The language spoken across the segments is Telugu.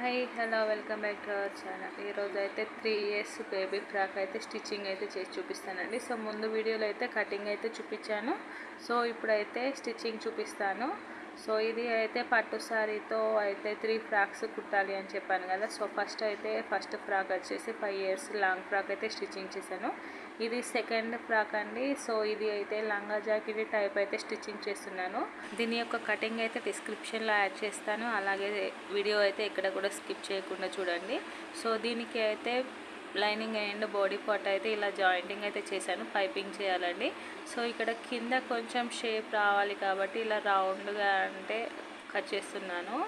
Hi hello welcome back to our channel ఈరోజు అయితే త్రీ ఇయర్స్ బేబీ ఫ్రాక్ అయితే స్టిచ్చింగ్ అయితే చేసి చూపిస్తానండి సో ముందు వీడియోలో అయితే కటింగ్ అయితే చూపించాను సో ఇప్పుడైతే స్టిచ్చింగ్ చూపిస్తాను సో ఇది అయితే పట్టు శారీతో అయితే త్రీ ఫ్రాక్స్ కుట్టాలి అని చెప్పాను కదా సో ఫస్ట్ అయితే ఫస్ట్ ఫ్రాక్ వచ్చేసి ఫైవ్ ఇయర్స్ లాంగ్ ఫ్రాక్ అయితే స్టిచ్చింగ్ చేశాను ఇది సెకండ్ ఫ్రాక్ అండి సో ఇది అయితే లంగా జాకెట్ టైప్ అయితే స్టిచ్చింగ్ చేస్తున్నాను దీని యొక్క కటింగ్ అయితే డిస్క్రిప్షన్లో యాడ్ చేస్తాను అలాగే వీడియో అయితే ఎక్కడ కూడా స్కిప్ చేయకుండా చూడండి సో దీనికి అయితే లైనింగ్ అండ్ బాడీ పార్ట్ అయితే ఇలా జాయింటింగ్ అయితే చేశాను పైపింగ్ చేయాలండి సో ఇక్కడ కింద కొంచెం షేప్ రావాలి కాబట్టి ఇలా రౌండ్గా అంటే కట్ చేస్తున్నాను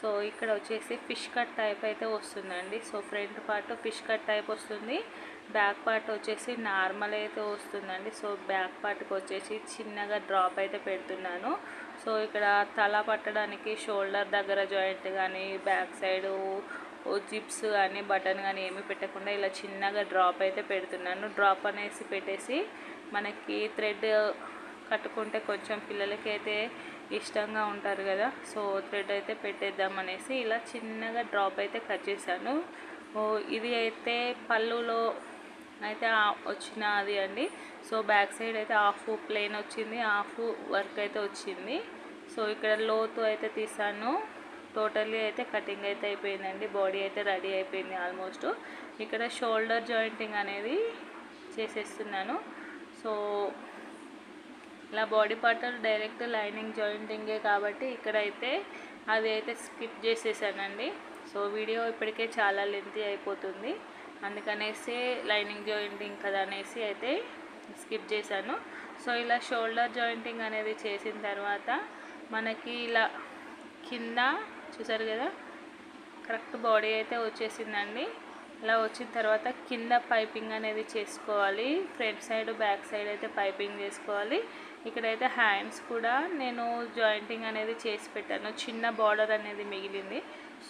సో ఇక్కడ వచ్చేసి ఫిష్ కట్ టైప్ అయితే వస్తుందండి so front part fish cut type వస్తుంది బ్యాక్ పార్ట్ వచ్చేసి నార్మల్ అయితే వస్తుందండి సో బ్యాక్ పార్ట్కి వచ్చేసి చిన్నగా డ్రాప్ అయితే పెడుతున్నాను సో ఇక్కడ తల పట్టడానికి షోల్డర్ దగ్గర జాయింట్ కానీ బ్యాక్ సైడ్ జిప్స్ కానీ బటన్ కానీ ఏమీ పెట్టకుండా ఇలా చిన్నగా డ్రాప్ అయితే పెడుతున్నాను డ్రాప్ అనేసి పెట్టేసి మనకి థ్రెడ్ కట్టుకుంటే కొంచెం పిల్లలకి అయితే ఇష్టంగా ఉంటారు కదా సో థ్రెడ్ అయితే పెట్టేద్దాం అనేసి ఇలా చిన్నగా డ్రాప్ అయితే కట్ చేశాను ఇది అయితే పళ్ళులో అయితే వచ్చిన అది అండి సో బ్యాక్ సైడ్ అయితే హాఫ్ ప్లెయిన్ వచ్చింది హాఫ్ వర్క్ అయితే వచ్చింది సో ఇక్కడ లోతు అయితే తీసాను టోటల్లీ అయితే కటింగ్ అయితే అయిపోయిందండి బాడీ అయితే రెడీ అయిపోయింది ఆల్మోస్ట్ ఇక్కడ షోల్డర్ జాయింటింగ్ అనేది చేసేస్తున్నాను సో ఇలా బాడీ పార్ట్ డైరెక్ట్ లైనింగ్ జాయింటింగే కాబట్టి ఇక్కడైతే అది అయితే స్కిప్ చేసేసానండి సో వీడియో ఇప్పటికే చాలా లెంతీ అయిపోతుంది అందుకనేసి లైనింగ్ జాయింటింగ్ కదా అనేసి అయితే స్కిప్ చేశాను సో ఇలా షోల్డర్ జాయింటింగ్ అనేది చేసిన తర్వాత మనకి ఇలా కింద చూసారు కదా కరెక్ట్ బాడీ అయితే వచ్చేసిందండి ఇలా వచ్చిన తర్వాత కింద పైపింగ్ అనేది చేసుకోవాలి ఫ్రంట్ సైడ్ బ్యాక్ సైడ్ అయితే పైపింగ్ చేసుకోవాలి ఇక్కడైతే హ్యాండ్స్ కూడా నేను జాయింటింగ్ అనేది చేసి పెట్టాను చిన్న బార్డర్ అనేది మిగిలింది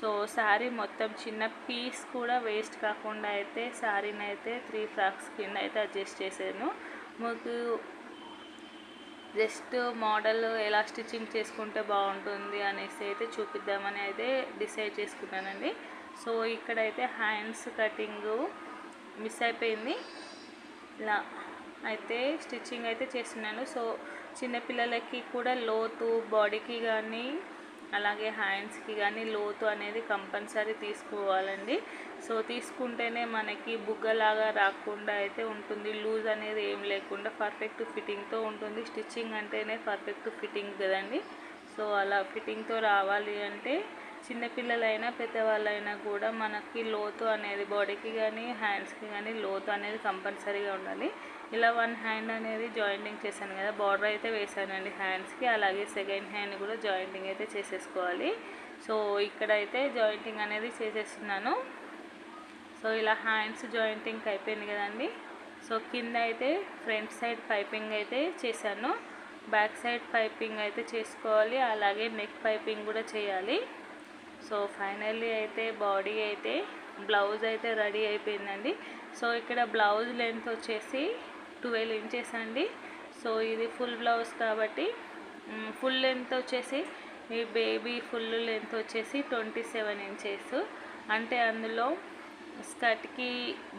సో శారీ మొత్తం చిన్న పీస్ కూడా వేస్ట్ కాకుండా అయితే శారీని అయితే త్రీ ఫ్రాక్స్ కింద అయితే అడ్జస్ట్ చేశాను మాకు జస్ట్ మోడల్ ఎలా స్టిచ్చింగ్ చేసుకుంటే బాగుంటుంది అనేసి అయితే చూపిద్దామని అయితే డిసైడ్ చేసుకున్నానండి సో ఇక్కడైతే హ్యాండ్స్ కటింగ్ మిస్ అయిపోయింది ఇలా అయితే స్టిచ్చింగ్ అయితే చేస్తున్నాను సో చిన్నపిల్లలకి కూడా లోతు బాడీకి కానీ అలాగే హ్యాండ్స్కి కానీ లోతు అనేది కంపల్సరీ తీసుకోవాలండి సో తీసుకుంటేనే మనకి బుగ్గలాగా రాకుండా అయితే ఉంటుంది లూజ్ అనేది ఏం లేకుండా పర్ఫెక్ట్ ఫిట్టింగ్తో ఉంటుంది స్టిచ్చింగ్ అంటేనే పర్ఫెక్ట్ ఫిట్టింగ్ కదండి సో అలా ఫిట్టింగ్తో రావాలి అంటే చిన్నపిల్లలైనా పెద్దవాళ్ళైనా కూడా మనకి లోతు అనేది బాడీకి కానీ హ్యాండ్స్కి కానీ లోతు అనేది కంపల్సరీగా ఉండాలి ఇలా వన్ హ్యాండ్ అనేది జాయింటింగ్ చేశాను కదా బార్డర్ అయితే వేసానండి హ్యాండ్స్కి అలాగే సెకండ్ హ్యాండ్ కూడా జాయింటింగ్ అయితే చేసేసుకోవాలి సో ఇక్కడైతే జాయింటింగ్ అనేది చేసేస్తున్నాను సో ఇలా హ్యాండ్స్ జాయింటింగ్ అయిపోయింది కదండి సో కింద అయితే ఫ్రంట్ సైడ్ పైపింగ్ అయితే చేశాను బ్యాక్ సైడ్ పైపింగ్ అయితే చేసుకోవాలి అలాగే నెక్ పైపింగ్ కూడా చేయాలి సో ఫైనల్లీ అయితే బాడీ అయితే బ్లౌజ్ అయితే రెడీ అయిపోయిందండి సో ఇక్కడ బ్లౌజ్ లెంత్ వచ్చేసి ట్వెల్వ్ ఇంచెస్ అండి సో ఇది ఫుల్ బ్లౌజ్ కాబట్టి ఫుల్ లెంత్ వచ్చేసి ఈ బేబీ ఫుల్ లెంత్ వచ్చేసి ట్వంటీ సెవెన్ ఇంచెస్ అంటే అందులో స్కర్ట్కి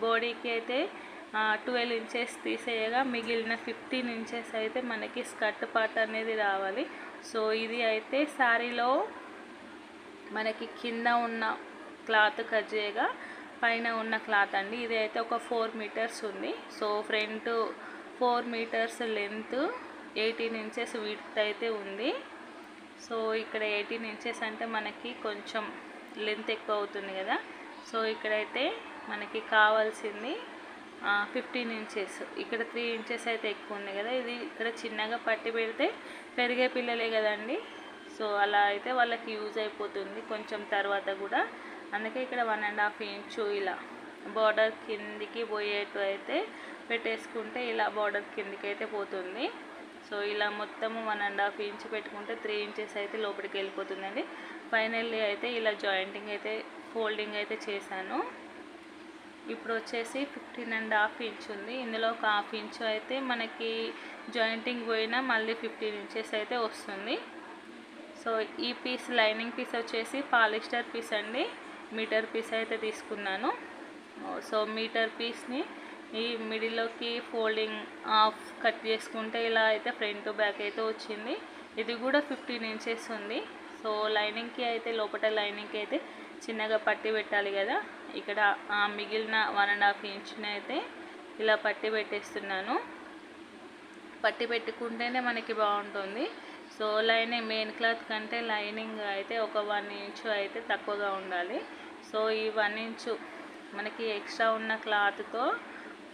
బాడీకి అయితే ట్వెల్వ్ ఇంచెస్ తీసేయగా మిగిలిన ఫిఫ్టీన్ ఇంచెస్ అయితే మనకి స్కర్ట్ పార్ట్ అనేది రావాలి సో ఇది అయితే శారీలో మనకి కింద ఉన్న క్లాత్ కట్ చేయగా పైన ఉన్న క్లాత్ అండి ఇది అయితే ఒక ఫోర్ మీటర్స్ ఉంది so front four metres length eighteen inches width అయితే ఉంది సో ఇక్కడ ఎయిటీన్ ఇంచెస్ అంటే మనకి కొంచెం లెంత్ ఎక్కువ అవుతుంది కదా సో ఇక్కడైతే మనకి కావాల్సింది ఫిఫ్టీన్ ఇంచెస్ ఇక్కడ త్రీ ఇంచెస్ అయితే ఎక్కువ ఉంది కదా ఇది ఇక్కడ చిన్నగా పట్టి పెడితే పెరిగే పిల్లలే కదండి సో అలా అయితే వాళ్ళకి యూజ్ అయిపోతుంది కొంచెం తర్వాత కూడా అందుకే ఇక్కడ వన్ అండ్ హాఫ్ ఇంచు ఇలా బార్డర్ కిందికి పోయేటు అయితే పెట్టేసుకుంటే ఇలా బార్డర్ కిందికి అయితే పోతుంది సో ఇలా మొత్తము వన్ అండ్ హాఫ్ ఇంచ్ పెట్టుకుంటే త్రీ ఇంచెస్ అయితే లోపలికి వెళ్ళిపోతుందండి ఫైనల్లీ అయితే ఇలా జాయింటింగ్ అయితే ఫోల్డింగ్ అయితే చేశాను ఇప్పుడు వచ్చేసి ఫిఫ్టీన్ అండ్ హాఫ్ ఇంచ్ ఉంది ఇందులో ఒక హాఫ్ ఇంచ్ అయితే మనకి జాయింటింగ్ పోయినా మళ్ళీ ఫిఫ్టీన్ ఇంచెస్ అయితే వస్తుంది సో ఈ పీస్ లైనింగ్ పీస్ వచ్చేసి పాలిస్టర్ పీస్ అండి మీటర్ పీస్ అయితే తీసుకున్నాను సో మీటర్ పీస్ని ఈ మిడిల్లోకి ఫోల్డింగ్ ఆఫ్ కట్ చేసుకుంటే ఇలా అయితే ఫ్రంట్ బ్యాక్ అయితే వచ్చింది ఇది కూడా ఫిఫ్టీన్ ఇంచెస్ ఉంది సో లైనింగ్కి అయితే లోపల లైనింగ్కి అయితే చిన్నగా పట్టి పెట్టాలి కదా ఇక్కడ మిగిలిన వన్ అండ్ హాఫ్ ఇంచ్ని అయితే ఇలా పట్టి పెట్టేస్తున్నాను పట్టి పెట్టుకుంటేనే మనకి బాగుంటుంది సో లైనింగ్ మెయిన్ క్లాత్ కంటే లైనింగ్ అయితే ఒక వన్ ఇంచ్ అయితే తక్కువగా ఉండాలి సో ఈ వన్ ఇంచు మనకి ఎక్స్ట్రా ఉన్న క్లాత్తో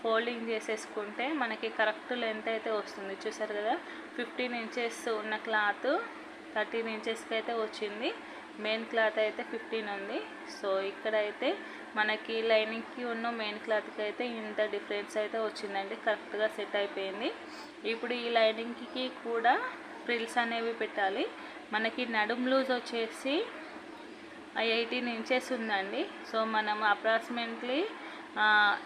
ఫోల్డింగ్ చేసేసుకుంటే మనకి కరెక్ట్ లెంత్ అయితే వస్తుంది చూసారు కదా ఫిఫ్టీన్ ఇంచెస్ ఉన్న క్లాత్ థర్టీన్ ఇంచెస్కి అయితే వచ్చింది మెయిన్ క్లాత్ అయితే ఫిఫ్టీన్ ఉంది సో ఇక్కడైతే మనకి లైనింగ్కి ఉన్న మెయిన్ క్లాత్కి అయితే ఇంత డిఫరెన్స్ అయితే వచ్చిందండి కరెక్ట్గా సెట్ అయిపోయింది ఇప్పుడు ఈ లైనింగ్కి కూడా ఫ్రిల్స్ అనేవి పెట్టాలి మనకి నడుం లూజ్ వచ్చేసి ఎయిటీన్ ఇంచెస్ ఉందండి సో మనం అప్రాక్సిమేట్లీ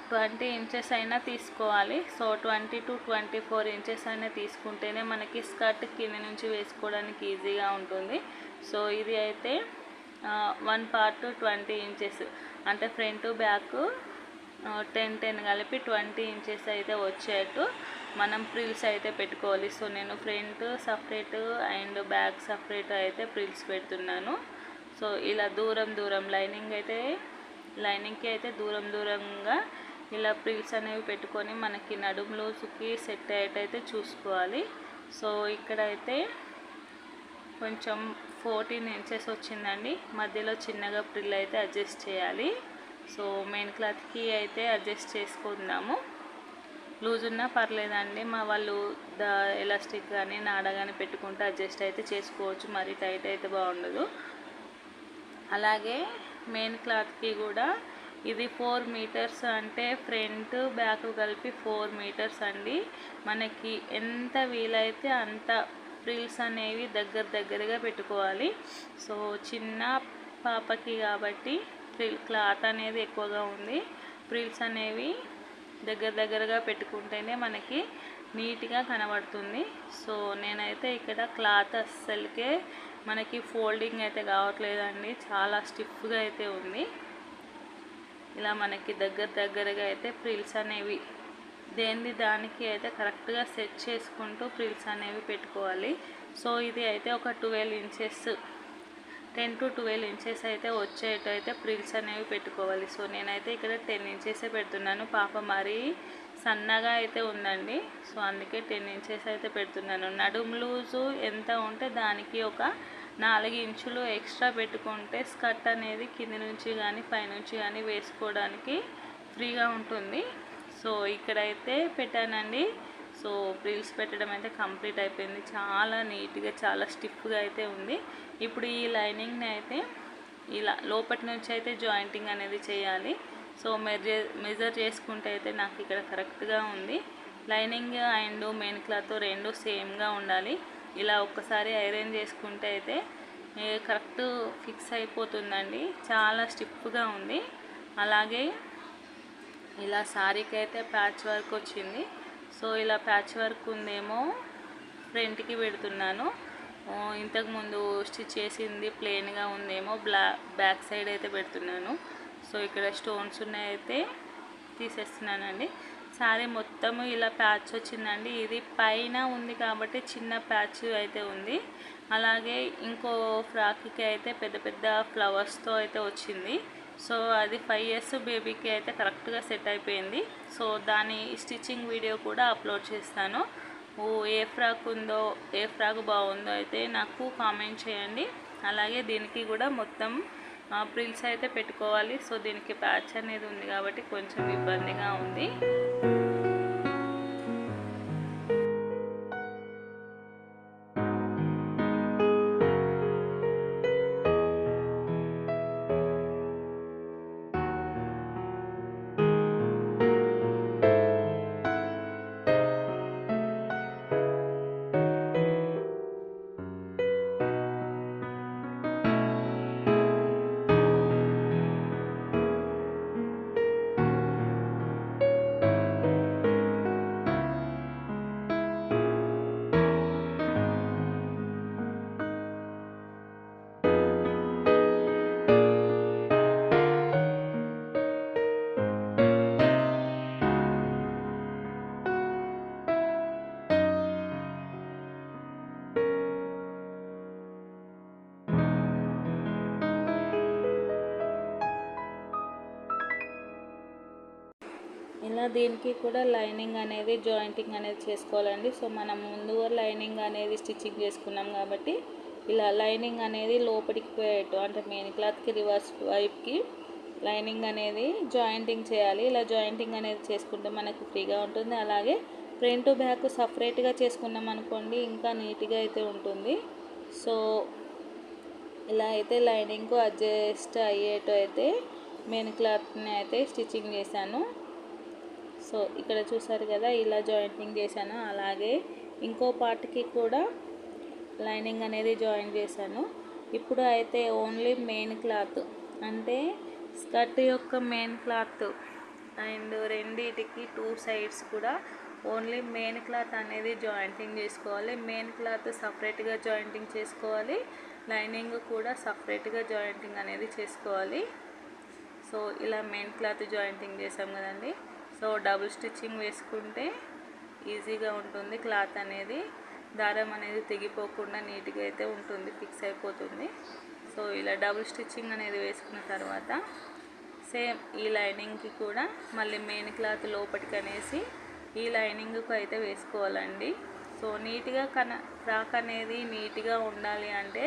ట్వంటీ ఇంచెస్ అయినా తీసుకోవాలి so twenty two twenty four inches అయినా తీసుకుంటేనే మనకి స్కర్ట్ కింద నుంచి వేసుకోవడానికి ఈజీగా ఉంటుంది సో ఇది అయితే వన్ పార్ట్ ట్వంటీ ఇంచెస్ అంటే ఫ్రంట్ బ్యాక్ టెన్ టెన్ కలిపి ట్వంటీ ఇంచెస్ అయితే వచ్చేట్టు మనం ప్రిల్స్ అయితే పెట్టుకోవాలి సో నేను front separate and back separate అయితే ప్రిల్స్ పెడుతున్నాను సో ఇలా దూరం దూరం లైనింగ్ అయితే లైనింగ్కి అయితే దూరం దూరంగా ఇలా ప్రిల్స్ అనేవి పెట్టుకొని మనకి నడుము లోసుకి సెట్ అయ్యేటైతే చూసుకోవాలి సో ఇక్కడైతే కొంచెం ఫోర్టీన్ ఇంచెస్ వచ్చిందండి మధ్యలో చిన్నగా ప్రిల్ అయితే అడ్జస్ట్ చేయాలి సో మెయిన్ క్లాత్కి అయితే అడ్జస్ట్ చేసుకుందాము లూజ్ ఉన్నా పర్లేదండి మా వాళ్ళు ద ఎలాస్టిక్ కానీ నాడ కానీ పెట్టుకుంటే అడ్జస్ట్ అయితే చేసుకోవచ్చు మరి టైట్ అయితే బాగుండదు అలాగే మెయిన్ క్లాత్కి కూడా ఇది ఫోర్ మీటర్స్ అంటే ఫ్రంట్ బ్యాక్ కలిపి ఫోర్ మీటర్స్ అండి మనకి ఎంత వీలైతే అంత ఫ్రిల్స్ అనేవి దగ్గర దగ్గరగా పెట్టుకోవాలి సో చిన్న పాపకి కాబట్టి ఫ్రిల్ క్లాత్ అనేది ఎక్కువగా ఉంది ఫ్రిల్స్ అనేవి దగ్గర దగ్గరగా పెట్టుకుంటేనే మనకి నీట్గా కనబడుతుంది సో నేనైతే ఇక్కడ క్లాత్ అస్సలకే మనకి ఫోల్డింగ్ అయితే కావట్లేదండి చాలా స్టిఫ్గా అయితే ఉంది ఇలా మనకి దగ్గర దగ్గరగా అయితే ప్రిల్స్ అనేవి దేని దానికి అయితే కరెక్ట్గా సెట్ చేసుకుంటూ ప్రిల్స్ అనేవి పెట్టుకోవాలి సో ఇది అయితే ఒక twelve inches ten to twelve inches అయితే వచ్చేటైతే ప్రిల్స్ అనేవి పెట్టుకోవాలి సో నేనైతే ఇక్కడ టెన్ ఇంచెసే పెడుతున్నాను పాప మరీ సన్నగా అయితే ఉందండి సో అందుకే టెన్ ఇంచెస్ అయితే పెడుతున్నాను నడుము లూజు ఎంత ఉంటే దానికి ఒక నాలుగు ఇంచులు ఎక్స్ట్రా పెట్టుకుంటే స్కర్ట్ అనేది కింద నుంచి కానీ పైనుంచి కానీ వేసుకోవడానికి ఫ్రీగా ఉంటుంది సో ఇక్కడైతే పెట్టానండి సో రీల్స్ పెట్టడం అయితే కంప్లీట్ అయిపోయింది చాలా నీట్గా చాలా స్టిఫ్గా అయితే ఉంది ఇప్పుడు ఈ లైనింగ్ని అయితే ఇలా లోపటి నుంచి అయితే జాయింటింగ్ అనేది చేయాలి సో మెజర్ మెజర్ చేసుకుంటే అయితే నాకు ఇక్కడ కరెక్ట్గా ఉంది లైనింగ్ అండ్ మెయిన్ క్లాత్ రెండు సేమ్గా ఉండాలి ఇలా ఒక్కసారి ఐరన్ చేసుకుంటే అయితే కరెక్ట్ ఫిక్స్ అయిపోతుందండి చాలా స్టిప్గా ఉంది అలాగే ఇలా శారీకి అయితే ప్యాచ్ వర్క్ వచ్చింది సో ఇలా ప్యాచ్ వర్క్ ఉందేమో ఫ్రంట్కి పెడుతున్నాను ఇంతకుముందు స్టిచ్ చేసింది ప్లెయిన్గా ఉందేమో బ్లా బ్యాక్ సైడ్ అయితే పెడుతున్నాను సో ఇక్కడ స్టోన్స్ ఉన్నాయైతే తీసేస్తున్నానండి సారీ మొత్తము ఇలా ప్యాచ్ వచ్చిందండి ఇది పైన ఉంది కాబట్టి చిన్న ప్యాచ్ అయితే ఉంది అలాగే ఇంకో ఫ్రాక్కి అయితే పెద్ద పెద్ద ఫ్లవర్స్తో అయితే వచ్చింది సో అది ఫైవ్ ఇయర్స్ బేబీకి అయితే కరెక్ట్గా సెట్ అయిపోయింది సో దాని స్టిచ్చింగ్ వీడియో కూడా అప్లోడ్ చేస్తాను ఓ ఏ ఫ్రాక్ ఉందో ఏ ఫ్రాక్ బాగుందో అయితే నాకు కామెంట్ చేయండి అలాగే దీనికి కూడా మొత్తం ప్రిల్స్ అయితే పెట్టుకోవాలి సో దీనికి ప్యాచ్ అనేది ఉంది కాబట్టి కొంచెం ఇబ్బందిగా ఉంది ఇలా దీనికి కూడా లైనింగ్ అనేది జాయింటింగ్ అనేది చేసుకోవాలండి సో మనం ముందుగా లైనింగ్ అనేది స్టిచ్చింగ్ చేసుకున్నాం కాబట్టి ఇలా లైనింగ్ అనేది లోపలికి పోయేట్టు అంటే మెయిన్ క్లాత్కి రివర్స్ వైపుకి లైనింగ్ అనేది జాయింటింగ్ చేయాలి ఇలా జాయింటింగ్ అనేది చేసుకుంటే మనకు ఫ్రీగా ఉంటుంది అలాగే ఫ్రంట్ బ్యాక్ సపరేట్గా చేసుకున్నాం అనుకోండి ఇంకా నీట్గా అయితే ఉంటుంది సో ఇలా అయితే లైనింగ్కు అడ్జస్ట్ అయ్యేటైతే మెయిన్ క్లాత్ని అయితే స్టిచ్చింగ్ చేశాను సో ఇక్కడ చూసారు కదా ఇలా జాయింటింగ్ చేశాను అలాగే ఇంకో పార్ట్కి కూడా లైనింగ్ అనేది జాయిన్ చేశాను ఇప్పుడు అయితే ఓన్లీ మెయిన్ క్లాత్ అంటే స్కర్ట్ యొక్క మెయిన్ క్లాత్ అండ్ రెండిటికి టూ సైడ్స్ కూడా ఓన్లీ మెయిన్ క్లాత్ అనేది జాయింటింగ్ చేసుకోవాలి మెయిన్ క్లాత్ సపరేట్గా జాయింటింగ్ చేసుకోవాలి లైనింగ్ కూడా సపరేట్గా జాయింటింగ్ అనేది చేసుకోవాలి సో ఇలా మెయిన్ క్లాత్ జాయింటింగ్ చేసాం కదండి సో డబుల్ స్టిచ్చింగ్ వేసుకుంటే ఈజీగా ఉంటుంది క్లాత్ అనేది దారం అనేది తెగిపోకుండా నీట్గా అయితే ఉంటుంది ఫిక్స్ అయిపోతుంది సో ఇలా డబుల్ స్టిచ్చింగ్ అనేది వేసుకున్న తర్వాత సేమ్ ఈ లైనింగ్కి కూడా మళ్ళీ మెయిన్ క్లాత్ లోపలికి అనేసి ఈ లైనింగ్కు అయితే వేసుకోవాలండి సో నీట్గా కన ఫ్రాక్ అనేది నీట్గా ఉండాలి అంటే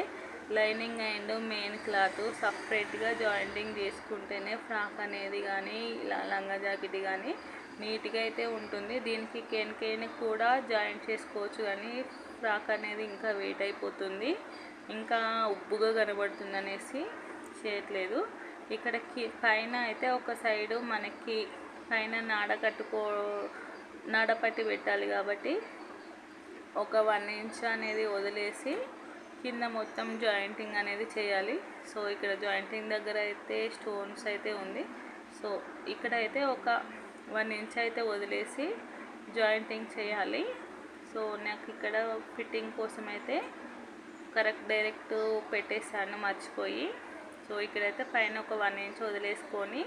లైనింగ్ అండ్ మెయిన్ క్లాత్ సపరేట్గా జాయింటింగ్ చేసుకుంటేనే ఫ్రాక్ అనేది కానీ ఇలా లంగా జాకెట్ కానీ నీట్గా అయితే ఉంటుంది దీనికి కెన్కెన్ కూడా జాయింట్ చేసుకోవచ్చు కానీ ఫ్రాక్ అనేది ఇంకా వెయిట్ అయిపోతుంది ఇంకా ఉబ్బుగా కనబడుతుంది అనేసి చేయట్లేదు ఇక్కడ పైన అయితే ఒక సైడు మనకి పైన నాడ కట్టుకో నాడ పట్టి పెట్టాలి కాబట్టి ఒక వన్ ఇంచ్ అనేది వదిలేసి కింద మొత్తం జాయింటింగ్ అనేది చేయాలి సో ఇక్కడ జాయింటింగ్ దగ్గర అయితే స్టోన్స్ అయితే ఉంది సో ఇక్కడ అయితే ఒక వన్ ఇంచ్ అయితే వదిలేసి జాయింటింగ్ చేయాలి సో నాకు ఇక్కడ ఫిట్టింగ్ కోసం అయితే కరెక్ట్ డైరెక్ట్ పెట్టేసాను మర్చిపోయి సో ఇక్కడైతే పైన ఒక వన్ ఇంచ్ వదిలేసుకొని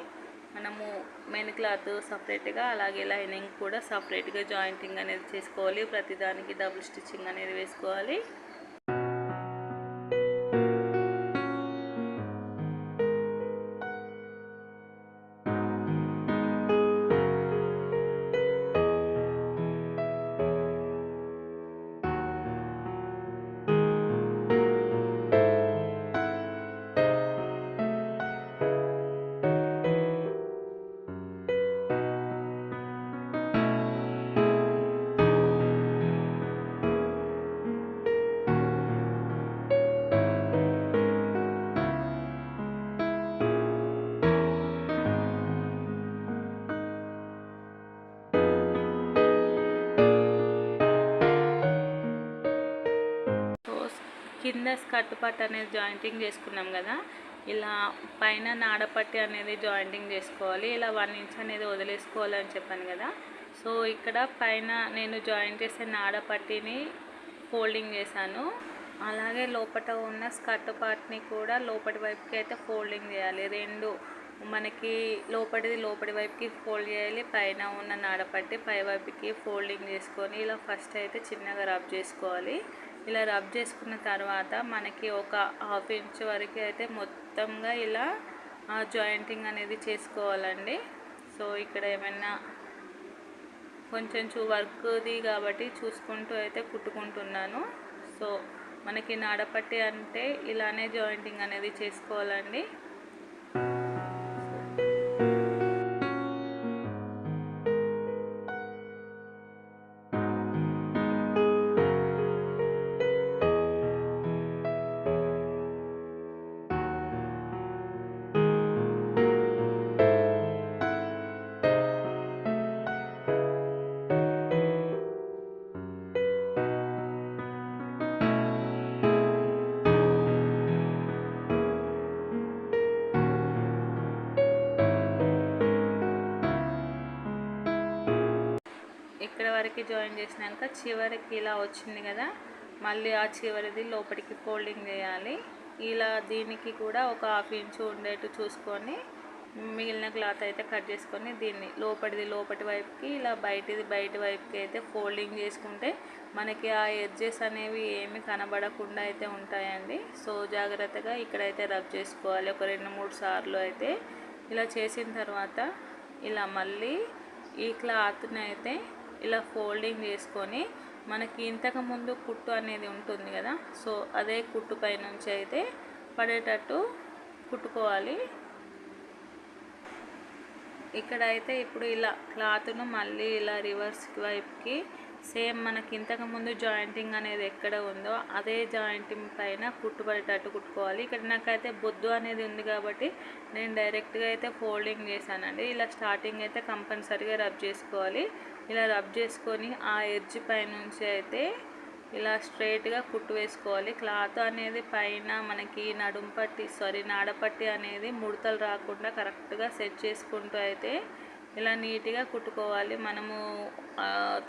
మనము మెయిన్ క్లాత్ సపరేట్గా అలాగే లైనింగ్ కూడా సపరేట్గా జాయింటింగ్ అనేది చేసుకోవాలి ప్రతిదానికి డబుల్ స్టిచ్చింగ్ అనేది వేసుకోవాలి కింద స్కర్ట్ పట్టు అనేది జాయింటింగ్ చేసుకున్నాం కదా ఇలా పైన నాడపట్టి అనేది జాయింటింగ్ చేసుకోవాలి ఇలా వన్ ఇంచ్ అనేది వదిలేసుకోవాలని చెప్పాను కదా సో ఇక్కడ పైన నేను జాయిన్ చేసే నాడపట్టిని ఫోల్డింగ్ చేశాను అలాగే లోపల ఉన్న స్కర్ట్ పార్ట్ని కూడా లోపటి వైపుకి అయితే ఫోల్డింగ్ చేయాలి రెండు మనకి లోపటిది లోపటి వైపుకి ఫోల్డ్ చేయాలి పైన ఉన్న నాడపట్టి పై వైపుకి ఫోల్డింగ్ చేసుకొని ఇలా ఫస్ట్ అయితే చిన్నగా రబ్ చేసుకోవాలి ఇలా రబ్ చేసుకున్న తర్వాత మనకి ఒక హాఫ్ ఇంచ్ వరకు అయితే మొత్తంగా ఇలా జాయింటింగ్ అనేది చేసుకోవాలండి సో ఇక్కడ ఏమైనా కొంచెం చూ వర్క్ది కాబట్టి చూసుకుంటూ అయితే కుట్టుకుంటున్నాను సో మనకి నాడపట్టి అంటే ఇలానే జాయింటింగ్ అనేది చేసుకోవాలండి చివరికి జాయిన్ చేసినాక చివరికి ఇలా వచ్చింది కదా మళ్ళీ ఆ చివరిది లోపలికి ఫోల్డింగ్ చేయాలి ఇలా దీనికి కూడా ఒక హాఫ్ ఇంచు ఉండేట్టు చూసుకొని మిగిలిన క్లాత్ అయితే కట్ చేసుకొని దీన్ని లోపటిది లోపటి వైపుకి ఇలా బయటిది బయట వైపుకి అయితే ఫోల్డింగ్ చేసుకుంటే మనకి ఆ ఎడ్జెస్ అనేవి ఏమి కనబడకుండా అయితే ఉంటాయండి సో జాగ్రత్తగా ఇక్కడైతే రబ్ చేసుకోవాలి ఒక రెండు మూడు సార్లు అయితే ఇలా చేసిన తర్వాత ఇలా మళ్ళీ ఈ క్లాత్ని అయితే ఇలా ఫోల్డింగ్ చేసుకొని మనకి ఇంతకుముందు కుట్టు అనేది ఉంటుంది కదా సో అదే కుట్టు పైనుంచి అయితే పడేటట్టు కుట్టుకోవాలి ఇక్కడైతే ఇప్పుడు ఇలా క్లాత్ను మళ్ళీ ఇలా రివర్స్ వైపుకి సేమ్ మనకి ఇంతకుముందు జాయింటింగ్ అనేది ఎక్కడ ఉందో అదే జాయింటింగ్ పైన కుట్టుబడేటట్టు కుట్టుకోవాలి ఇక్కడ నాకైతే బొద్దు అనేది ఉంది కాబట్టి నేను డైరెక్ట్గా అయితే ఫోల్డింగ్ చేశానండి ఇలా స్టార్టింగ్ అయితే కంపల్సరీగా రబ్ చేసుకోవాలి ఇలా రబ్ చేసుకొని ఆ ఎడ్జ్ పైనుంచి అయితే ఇలా స్ట్రైట్గా కుట్టు వేసుకోవాలి క్లాత్ అనేది పైన మనకి నడుంపట్టి సారీ నాడపట్టి అనేది ముడతలు రాకుండా కరెక్ట్గా సెట్ చేసుకుంటూ అయితే ఇలా నీట్గా కుట్టుకోవాలి మనము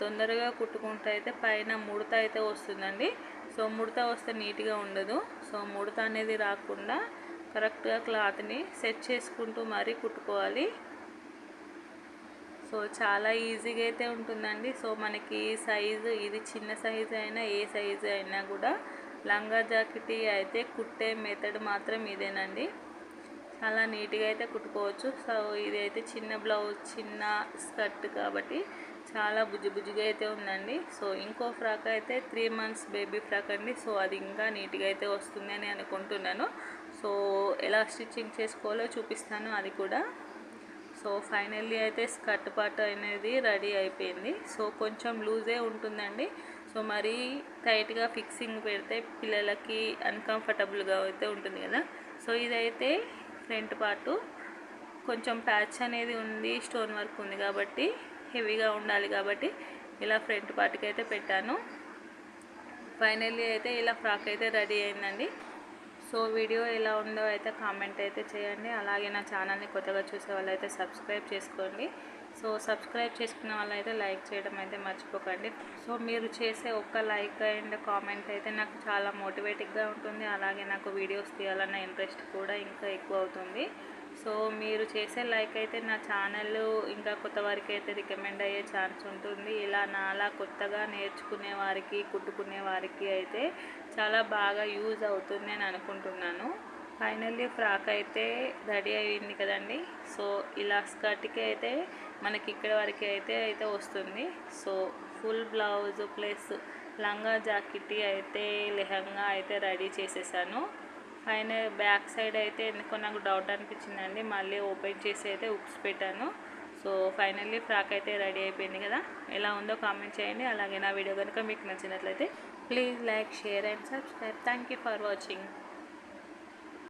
తొందరగా కుట్టుకుంటూ అయితే పైన ముడత అయితే వస్తుందండి సో ముడత వస్తే నీట్గా ఉండదు సో ముడత అనేది రాకుండా కరెక్ట్గా క్లాత్ని సెట్ చేసుకుంటూ మరీ కుట్టుకోవాలి సో చాలా ఈజీగా అయితే ఉంటుందండి సో మనకి సైజు ఇది చిన్న సైజు అయినా ఏ సైజు అయినా కూడా లంగా జాకెట్ అయితే కుట్టే మెథడ్ మాత్రం ఇదేనండి చాలా నీట్గా అయితే కుట్టుకోవచ్చు సో ఇది అయితే చిన్న బ్లౌజ్ చిన్న స్కర్ట్ కాబట్టి చాలా బుజ్జిబుజ్జిగా అయితే ఉందండి సో ఇంకో ఫ్రాక్ అయితే త్రీ మంత్స్ బేబీ ఫ్రాక్ అండి సో అది ఇంకా నీట్గా అయితే వస్తుంది అని అనుకుంటున్నాను సో ఎలా స్టిచ్చింగ్ చేసుకోవాలో చూపిస్తాను అది కూడా సో ఫైనల్లీ అయితే స్కర్ట్ పార్ట్ అనేది రెడీ అయిపోయింది సో కొంచెం లూజే ఉంటుందండి సో మరీ టైట్గా ఫిక్సింగ్ పెడితే పిల్లలకి అన్కంఫర్టబుల్గా అయితే ఉంటుంది కదా సో ఇదైతే ఫ్రంట్ పార్టు కొంచెం ప్యాచ్ అనేది ఉంది స్టోన్ వర్క్ ఉంది కాబట్టి హెవీగా ఉండాలి కాబట్టి ఇలా ఫ్రంట్ పార్ట్కి అయితే పెట్టాను ఫైనల్లీ అయితే ఇలా ఫ్రాక్ అయితే రెడీ అయిందండి సో వీడియో ఎలా ఉందో అయితే కామెంట్ అయితే చేయండి అలాగే నా ఛానల్ని కొత్తగా చూసే వాళ్ళైతే సబ్స్క్రైబ్ చేసుకోండి సో సబ్స్క్రైబ్ చేసుకున్న వాళ్ళైతే లైక్ చేయడం అయితే మర్చిపోకండి సో మీరు చేసే ఒక్క లైక్ అండ్ కామెంట్ అయితే నాకు చాలా మోటివేటివ్గా ఉంటుంది అలాగే నాకు వీడియోస్ తీయాలన్న ఇంట్రెస్ట్ కూడా ఇంకా ఎక్కువ అవుతుంది సో మీరు చేసే లైక్ అయితే నా ఛానల్ ఇంకా కొత్త వారికి అయితే రికమెండ్ అయ్యే ఛాన్స్ ఉంటుంది ఇలా నాలా కొత్తగా నేర్చుకునే వారికి కుట్టుకునే వారికి అయితే చాలా బాగా యూజ్ అవుతుంది అని అనుకుంటున్నాను ఫైనల్లీ ఫ్రాక్ అయితే రెడీ అయింది కదండి సో ఇలా స్కర్ట్కి అయితే మనకి ఇక్కడ వరకు అయితే అయితే వస్తుంది సో ఫుల్ బ్లౌజ్ ప్లస్ లంగా జాకెట్ అయితే లెహంగా అయితే రెడీ చేసేసాను ఫైనల్ బ్యాక్ సైడ్ అయితే ఎందుకో నాకు డౌట్ అనిపించిందండి మళ్ళీ ఓపెన్ చేసి అయితే ఉప్స్ పెట్టాను సో ఫైనల్లీ ఫ్రాక్ అయితే రెడీ అయిపోయింది కదా ఎలా ఉందో కామెంట్ చేయండి అలాగే నా వీడియో కనుక మీకు నచ్చినట్లయితే Please like, share and subscribe. Thank you for watching.